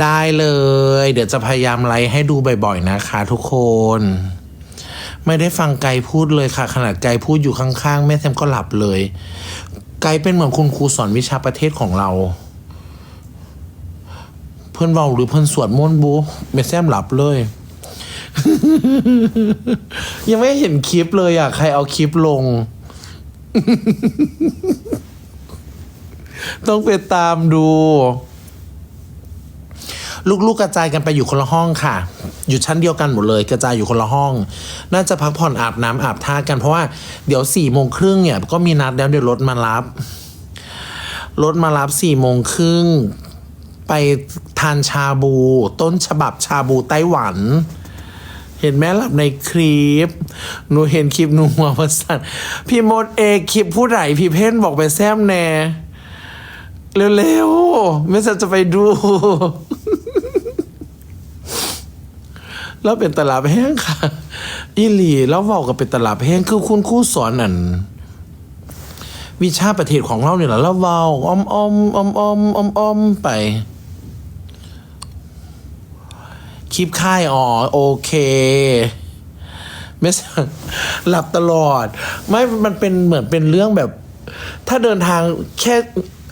ได้เลย เดี๋ยวจะพยายามไลฟ์ให้ดูบ่อยๆนะคะ ทุกคน ไม่ได้ฟังไกด์พูดเลยค่ะ ขนาดไกด์พูดอยู่ข้างๆแม่แซมก็หลับเลย ไกด์เป็นเหมือนคุณครูสอนวิชาประเทศของเรา เพื่อนเบาหรือเพื่อนสวดมนต์บูแม่แซมหลับเลย ยังไม่เห็นคลิปเลยอะ ใครเอาคลิปลง ต้องไปตามดู ลูกๆกระจายกันไปอยู่คนละห้องค่ะ อยู่ชั้นเดียวกันหมดเลย กระจายอยู่คนละห้อง น่าจะพักผ่อนอาบน้ำอาบท่ากันเพราะว่าเดี๋ยวสี่โมงครึ่งเนี่ยก็มีนัดแล้วเดี๋ยวรถมารับรถมารับสี่โมงครึ่งไปทานชาบู ต้นฉบับชาบูไต้หวัน เห็นแม่หลับในคลิป หนูเห็นคลิปหนูหัวประสันพี่มดเอคลิปผู้ไหนพี่เพ่นบอกไปแซมแน่ เร็วๆ ไม่สัจะไปดู แล้วเป็นตลาดแห้งค่ะ อีหลีแล้วบอกกับเป็นตลาดแห้งคือคุณครู่สอนนั่นวิชาประเทศของเราเนี่ยแหละแล้วเว้าอ้อมอ้อมอ้อมอ้อมอ้อมอ้อมไป คลิปค่ายอ๋อโอเคไม่หลับตลอด ไม่มันเป็นเหมือนเป็นเรื่องแบบ ถ้าเดินทางแค่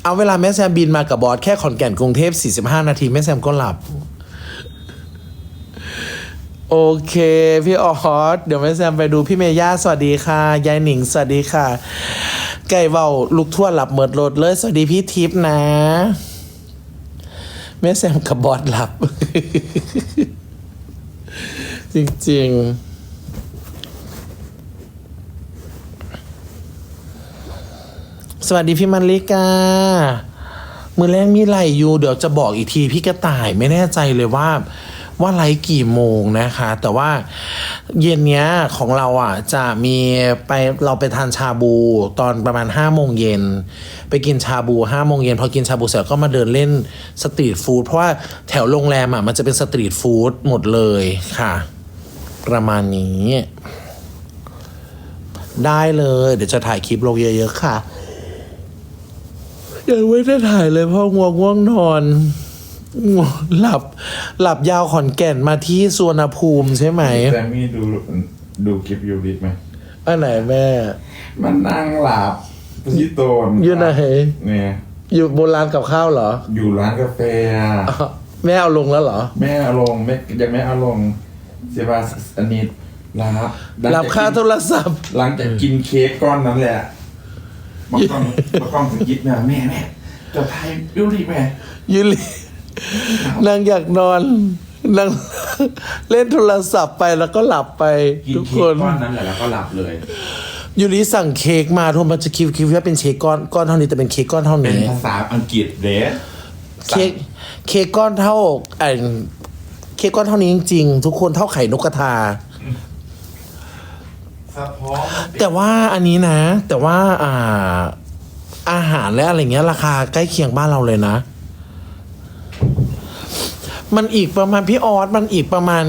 เอาเวลาแม่แซมบินมากับบอสแค่ขอนแก่นกรุงเทพ 45 นาทีแม่แซมก็หลับ โอเค พี่ออสเดี๋ยวแม่แซมไปดูพี่เมย่าสวัสดีค่ะ ยายหนิง สวัสดีค่ะ ไก่เบาลูกทั่วหลับเมิดรถเลย สวัสดีพี่ทิพย์นะ แม่แซมกับบอสหลับ จริงๆสวัสดีพี่มันลิกา มือแรกมีไหลอยู่ เดี๋ยวจะบอกอีกที พี่กระต่ายไม่แน่ใจเลยว่า ว่าไลฟ์กี่โมงนะคะ แต่ว่าเย็นเนี้ยของเราอะจะมีไปเราไปทานชาบูตอนประมาณห้าโมงเย็นไปกินชาบูห้าโมงเย็นพอกินชาบูเสร็จก็มาเดินเล่นสตรีทฟู้ดเพราะว่าแถวโรงแรมอะมันจะเป็นสตรีทฟู้ดหมดเลยค่ะ ประมาณนี้ ได้เลย เดี๋ยวจะถ่ายคลิปลงเยอะๆค่ะยังไม่ได้ถ่ายเลยเพราะง่วงง่วงนอนหลับ หลับยาวขอนแก่นมาที่สวนภูมิใช่ไหมแซมมี่ดูดูคลิปยูริไหมอันไหนแม่ มันนั่งหลับที่โตนอยู่ไหนเนี่ยอยู่บนร้านกับข้าวเหรอ อยู่ร้านกาแฟอะอ้าวแม่เอาลงแล้วเหรอ แม่เอาลงแม่ยังไม่เอาลงเสียบาอันนี้รับหลังรับจากค่ากินโทรศัพท์ หลังจากกินเค้กก้อนนั้นแหละมากล้องมากล้องสกิปเนี่ยแม่แม่จะไทยยูริแม่ยูริ นางอยากนอนนางเล่นโทรศัพท์ไปแล้วก็หลับไป กินทุกเค้คกน ก้อนนั้นแหละแล้วก็หลับเลย ยูริสั่งเค้กมาทุกคนมันจะคิดคิดว่าเป็นเค้กก้อนก้อนเท่านี้แต่เป็นเค้กก้อนเท่าเป็นนี้ ภาษาอังกฤษเด้เค้กเค้กก้อนเท่าไอ้เค้กก้อนเท่านี้จริงๆ ทุกคนเท่าไข่นกกระทา สะท้อนแต่ว่าอันนี้นะ แต่ว่าอ่า อาหารและอะไรเงี้ย ราคาใกล้เคียงบ้านเราเลยนะ มันอีกประมาณพี่ออสมันอีกประมาณ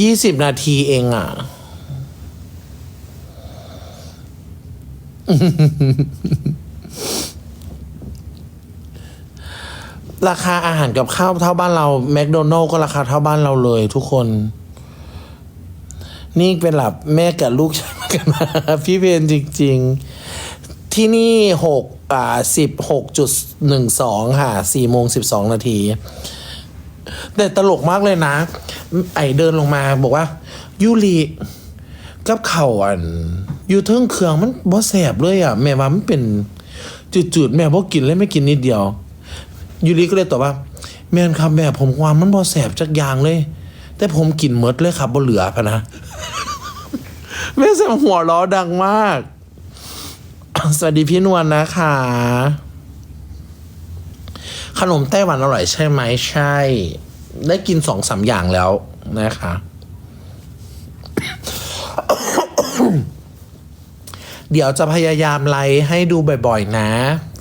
ยี่สิบนาทีเองอะ่ะ ราคาอาหารกับข้าวเท่าบ้านเราแมคโดนัลก็ราคาเท่าบ้านเราเลยทุกคน นี่เป็นหลับแม่กับลูกใช่ไหมกันมาพี่เพนจริง ๆ ที่นี่หกอ่าสิบหกจุดหนึ่งสองค่ะสี่โมงสิบสองนาที แต่ตลกมากเลยนะ ไอเดินลงมาบอกว่า ยูรีกับเข่าอัน อยูเทิงเครื่องมันบ่แสบเลยอะ แม่ว่ามันเป็นจืดๆแม่บ่กินเลยไม่กินนิดเดียว ยูริก็เลยตอบว่า แม่นครับแม่ผมความมันบ่แสบจักอย่างเลย แต่ผมกินหมดเลยครับบ่เหลือพะนะแม่แซมหัวล้อดังมาก สวัสดีพี่นวลนะคะ ขนมไต้หวันอร่อยใช่ไหมใช่ ได้กินสองสามอย่างแล้วนะคะ เดี๋ยวจะพยายามไลฟ์ให้ดูบ่อยๆนะ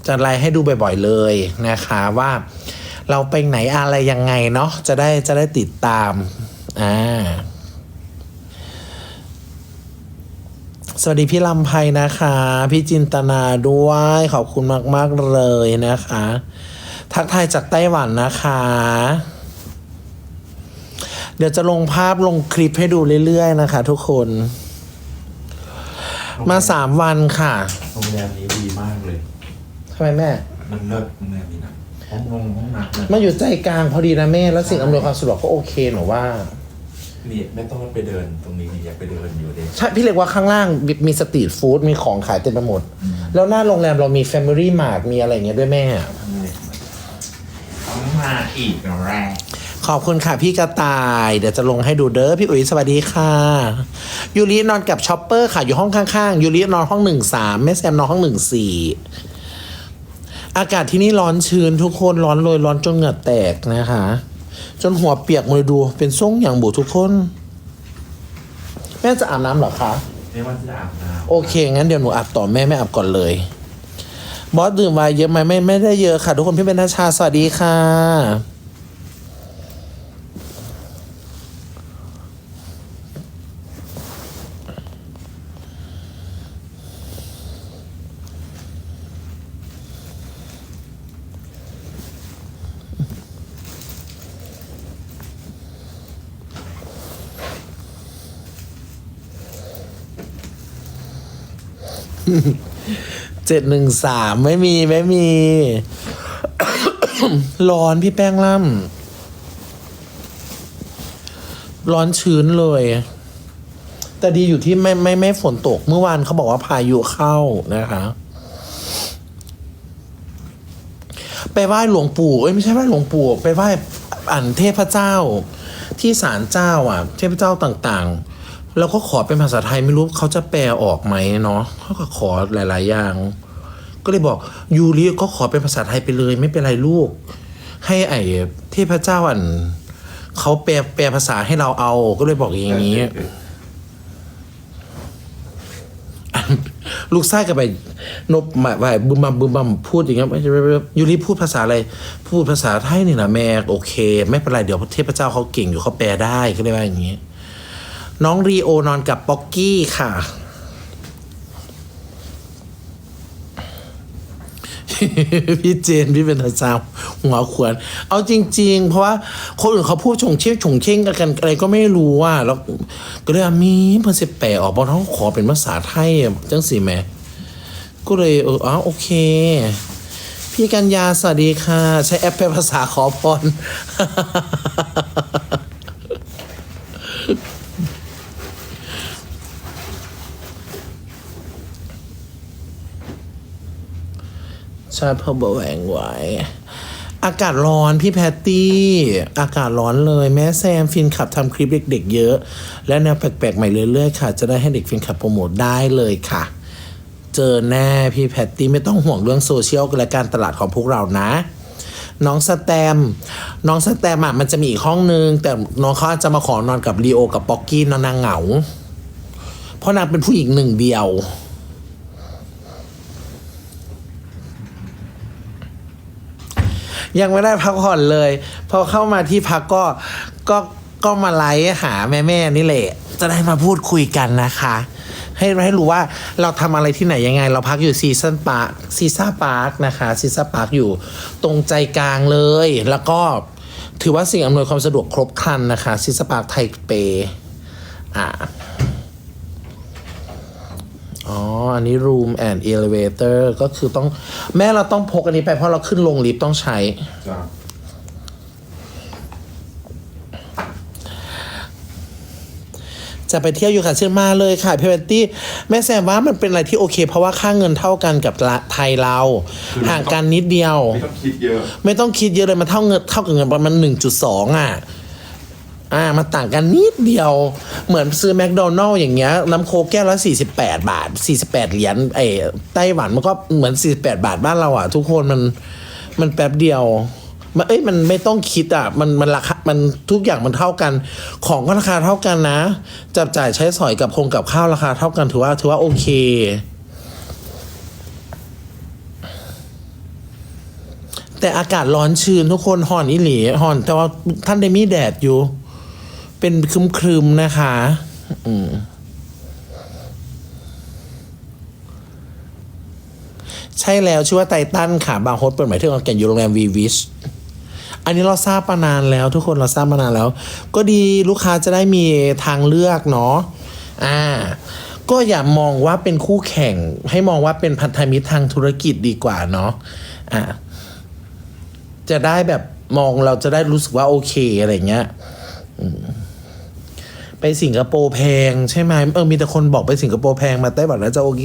จะไลฟ์ให้ดูบ่อยๆเลยนะคะว่าเราไปไหนอะไรยังไงเนาะจะได้จะได้ติดตามอ่าสวัสดีพี่ลำไพนะคะ พี่จินตนาด้วย ขอบคุณมาก ๆ เลยนะคะ ทักทายจากไต้หวันนะคะ เดี๋ยวจะลงภาพลงคลิปให้ดูเรื่อยๆนะคะ ทุกคน มาสามวันค่ะโรงแรมนี้ดีมากเลยทำไมแม่ มันเลิศโรงแรมนี้นะห้องนงห้องน้ำเนี่ยมาอยู่ใจกลางพอดีนะแม่ แล้วสิ่งอำนวยความสะดวกก็โอเคหนูว่านี่ไม่ต้องไปเดินตรงนี้นี่อยากไปเดินอยู่เด็ใช่พี่เรียกว่าข้างล่างมีมีสตรีทฟู้ดมีของขายเต็มไปหมด แล้วหน้าโรงแรมเรามี Family Mart มีอะไรอย่างเงี้ยด้วยแม่ต้อง มาอีกแล้วแรกขอบคุณค่ะพี่กระต่าย เดี๋ยวจะลงให้ดูเด้อพี่อุ๋ยสวัสดีค่ะยูรินอนกับช็อปเปอร์ค่ะอยู่ห้องข้างๆยูรินอนห้องหนึ่งสามแม่แซมนอนห้องหนึ่งสี่อากาศที่นี่ร้อนชื้นทุกคนร้อนเลยร้อนจนเหงื่อแตกนะคะ จนหัวเปียกหมดเลยดูเป็นทรงอย่างบุทุกคน แม่จะอาบน้ำเหรอคะ ไม่ว่าจะอาบน้ำโอเค งั้นเดี๋ยวหนูอาบต่อแม่ไม่อาบก่อนเลย บอสดื่มไวน์เยอะไหมไม่ไม่ได้เยอะค่ะ ทุกคนพี่เป็นนาชาสวัสดีค่ะ เจ็ดหนึ่งสามไม่มีไม่มี ร้อนพี่แป้งล่ำร้อนชื้นเลย แต่ดีอยู่ที่ไม่ไม่ไม่ฝนตกเมื่อวานเขาบอกว่าพายุเข้านะคะ ไปไหว้หลวงปู่เอ้ยไม่ใช่ไหว้หลวงปู่ ไปไหว้อันเทพเจ้า ที่ศาลเจ้าอะ เทพเจ้าต่าง ๆ แล้วก็ขอเป็นภาษาไทยไม่รู้เขาจะแปลออกไหมเนาะเขาก็ขอหลาย ๆ อย่าง ก็เลยบอกยูริก็ขอเป็นภาษาไทยไปเลยไม่เป็นไรลูก ให้ไอ้เทพเจ้าอันเขาแปลแปลภาษาให้เราเอาก็เลยบอกอย่างนี้ ลูกไส้กับไปนบมาไปบึมบัมบึมบัมพูดอย่างเงี้ยยูริพูดภาษาอะไร พูดภาษาไทยนี่นะแม่โอเค ไม่เป็นไรเดี๋ยวเทพเจ้าเขาเก่งอยู่เขาแปลได้ก็เลยว่าอย่างนี้ น้องรีโอนอนกับป๊อกกี้ค่ะ พี่เจน พี่เป็นอาจารย์หัวขวน เอาจริง ๆ เพราะว่าคนอื่นเขาพูดชงเช่งชงเช่งกันอะไรก็ไม่รู้ว่าแล้วก็เลยมีเพิ่นสิแปลออกบอลเขาขอเป็นภาษาไทยจังสิแม่ก็เลยเอออ๋อโอเค พี่กัญญาสวัสดีค่ะ ใช้แอปแปลภาษาขอพร ใช่เพอเบอแหวงไว้อากาศร้อนพี่แพตตี้ อากาศร้อนเลย แม่แซมฟินขับทำคลิปเด็ก ๆ เยอะ และแนวแปลกๆใหม่เรื่อยๆค่ะ จะได้ให้เด็กฟินขับโปรโมทได้เลยค่ะ เจอแน่พี่แพตตี้ไม่ต้องห่วงเรื่องโซเชียลและการตลาดของพวกเรานะ น้องสแตม น้องสแตมอะมันจะมีอีกห้องนึง แต่น้องเขาจจะมาขอนอนกับลีโอกับป๊อกกี้นอนนางเหงา เพราะนางเป็นผู้หญิงหนึ่งเดียว ยังไม่ได้พักผ่อนเลย พอเข้ามาที่พักก็ก็ก็มาไลฟ์หาแม่แม่ๆนี่แหละ จะได้มาพูดคุยกันนะคะ ให้ให้รู้ว่าเราทำอะไรที่ไหนยังไง เราพักอยู่ซีซันปาร์คซีซ่าพาร์คนะคะซีซ่าพาร์คอยู่ตรงใจกลางเลย แล้วก็ถือว่าสิ่งอำนวยความสะดวกครบครันนะคะซีซ่าพาร์คไทเปอ่า อ๋อ อันนี้ room and elevator ก็คือต้องแม่เราต้องพกอันนี้ไปเพราะเราขึ้นลงลิฟต์ต้องใช้ จ้ะจะไปเที่ยวอยู่ค่ะเชื่อมาเลยค่ะพี่เบตตี้แม่แซมว่ามันเป็นอะไรที่โอเค เพราะว่าค่าเงินเท่ากันกับละไทยเรา ห่างกันนิดเดียว ไม่ต้องคิดเยอะ ไม่ต้องคิดเยอะเลยมันเท่าเงินเท่ากับเงินประมาณหนึ่งจุดสองอะ อ่ามันต่างกันนิดเดียวเหมือนซื้อแมคโดนัลล์อย่างเงี้ยน้ำโค้กแก้วละสี่สิบแปดบาทสี่สิบแปดเหรียญไอ้ไต้หวันมันก็เหมือนสี่สิบแปดบาทบ้านเราอะ ทุกคนมันมันแป๊บเดียวมันเอ้ยมันไม่ต้องคิดอะมันมันราคามันทุกอย่างมันเท่ากัน ของก็ราคาเท่ากันนะ จับจ่ายใช้สอยกับคงกับข้าวราคาเท่ากันถือว่าถือว่าโอเคแต่อากาศร้อนชื้นทุกคนห่อนอิหลีห่อน แต่ว่าท่านได้มีแดดอยู่ เป็นครึมๆนะคะ อืมใช่แล้ว ชื่อว่าไททันค่ะ บางโฮสเปิดหมายถึงกันอยู่โรงแรมวีวิชอันนี้เราทราบมานานแล้ว ทุกคนเราทราบมานานแล้ว ก็ดีลูกค้าจะได้มีทางเลือกเนาะอ่า ก็อย่ามองว่าเป็นคู่แข่ง ให้มองว่าเป็นพันธมิตรทางธุรกิจดีกว่าเนาะอ่าจะได้แบบมองเราจะได้รู้สึกว่าโอเคอะไรเงี้ย อืม ไปสิงคโปร์แพงใช่ไหมเออมีแต่คนบอกไปสิงคโปร์แพงมาไต้หวันแล้วจะโอเค